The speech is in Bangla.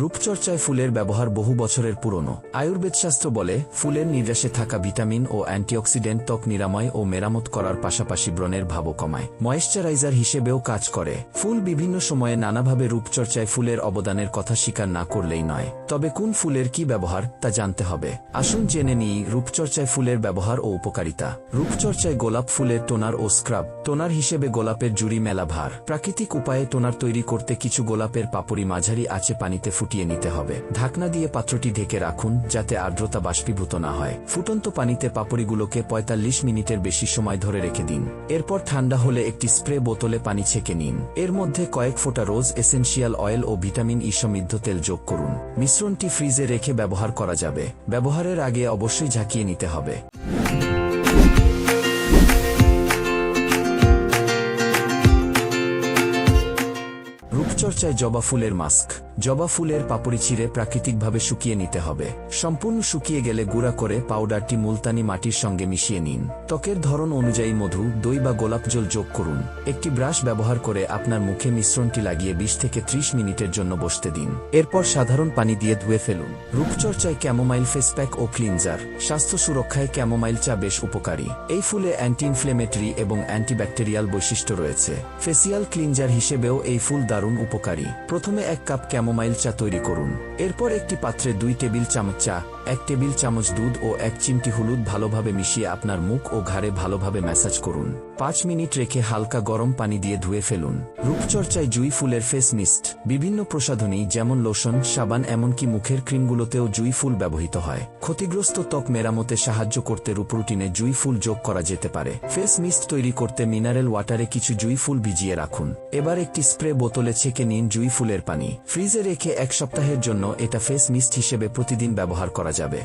রূপচর্চায় ফুলের ব্যবহার বহু বছরের পুরনো। আয়ুর্বেদ শাস্ত্র বলে, ফুলের নির্যাসে থাকা ভিটামিন ও অ্যান্টিঅক্সিডেন্ট ত্বক নিরাময় ও মেরামত করার পাশাপাশি ব্রণের ভাবও কমায়। ময়েশ্চারাইজার হিসেবেও কাজ করে। ফুল বিভিন্ন সময়ে নানাভাবে রূপচর্চায় ফুলের অবদানের কথা স্বীকার না করলেই নয়। তবে কোন ফুলের কি ব্যবহার, তা জানতে হবে। আসুন জেনে নিই রূপচর্চায় ফুলের ব্যবহার ও উপকারিতা। রূপচর্চায় গোলাপ ফুলের টোনার ও স্ক্রাব, টোনার হিসেবে গোলাপের জুড়ি মেলা ভার। প্রাকৃতিক উপায়ে টোনার তৈরি করতে কিছু গোলাপের পাপড়ি মাঝারি আঁচে পানিতে ফুটিয়ে নিতে হবে। ঢাকনা দিয়ে পাত্রটি ঢেকে রাখুন যাতে আর্দ্রতা বাষ্পীভূত না হয়। ফুটন্ত পানিতে পাপড়িগুলোকে ৪৫ মিনিটের বেশি সময় ধরে রেখে দিন। এরপর ঠান্ডা হলে একটি স্প্রে বোতলে পানি ছেঁকে নিন। এর মধ্যে কয়েক ফোঁটা রোজ এসেনশিয়াল অয়েল ও ভিটামিন ই সমৃদ্ধ তেল যোগ করুন। মিশ্রণটি ফ্রিজে রেখে ব্যবহার করা যাবে। ব্যবহারের আগে অবশ্যই ঝাঁকিয়ে নিতে হবে। রূপচর্চায় জবা ফুলের মাস্ক। জবা ফুলের পাপড়ি ছিঁড়ে প্রাকৃতিকভাবে শুকিয়ে নিতে হবে। সম্পূর্ণ শুকিয়ে গেলে গুঁড়া করে পাউডারটি মুলতানি মাটির সঙ্গে মিশিয়ে নিন। ত্বকের ধরন অনুযায়ী মধু, দই বা গোলাপ জল যোগ করুন। একটি ব্রাশ ব্যবহার করে আপনার মুখে মিশ্রণটি লাগিয়ে ২০ থেকে ৩০ মিনিটের জন্য বসতে দিন। এরপর সাধারণ পানি দিয়ে ধুয়ে ফেলুন। রূপচর্চায় ক্যামোমাইল ফেস প্যাক ও ক্লিনজার। স্বাস্থ্য সুরক্ষায় ক্যামোমাইল চা বেশ উপকারী। এই ফুলে অ্যান্টি ইনফ্লেমেটরি এবং অ্যান্টিব্যাকটেরিয়াল বৈশিষ্ট্য রয়েছে। ফেসিয়াল ক্লিনজার হিসেবেও এই ফুল দারুণ উপকারী। প্রথমে এক কাপ ক্যামোমাইল চা তৈরি করুন। এরপর একটি পাত্রে দুই টেবিল চামচ চা এক টেবিল চামচ দুধ ও এক চিমটি হলুদ ভালোভাবে মিশিয়ে আপনার মুখ ও ঘাড়ে ভালোভাবে ম্যাসাজ করুন। পাঁচ মিনিট রেখে হালকা গরম পানি দিয়ে ধুয়ে ফেলুন। রূপচর্চায় জুই ফুলের ফেস মিস্ট। বিভিন্ন প্রসাধনী যেমন লোশন, সাবান এমনকি মুখের ক্রিমগুলোতেও জুই ফুল ব্যবহৃত হয়। ক্ষতিগ্রস্ত ত্বক মেরামতে সাহায্য করতে রূপরুটিনে জুই ফুল যোগ করা যেতে পারে। ফেস মিস্ট তৈরি করতে মিনারেল ওয়াটারে কিছু জুই ফুল ভিজিয়ে রাখুন। এবার একটি স্প্রে বোতলে ছেঁকে নিন জুই ফুলের পানি। ফ্রিজে রেখে এক সপ্তাহের জন্য এটা ফেস মিস্ট হিসেবে প্রতিদিন ব্যবহার করা যাবে।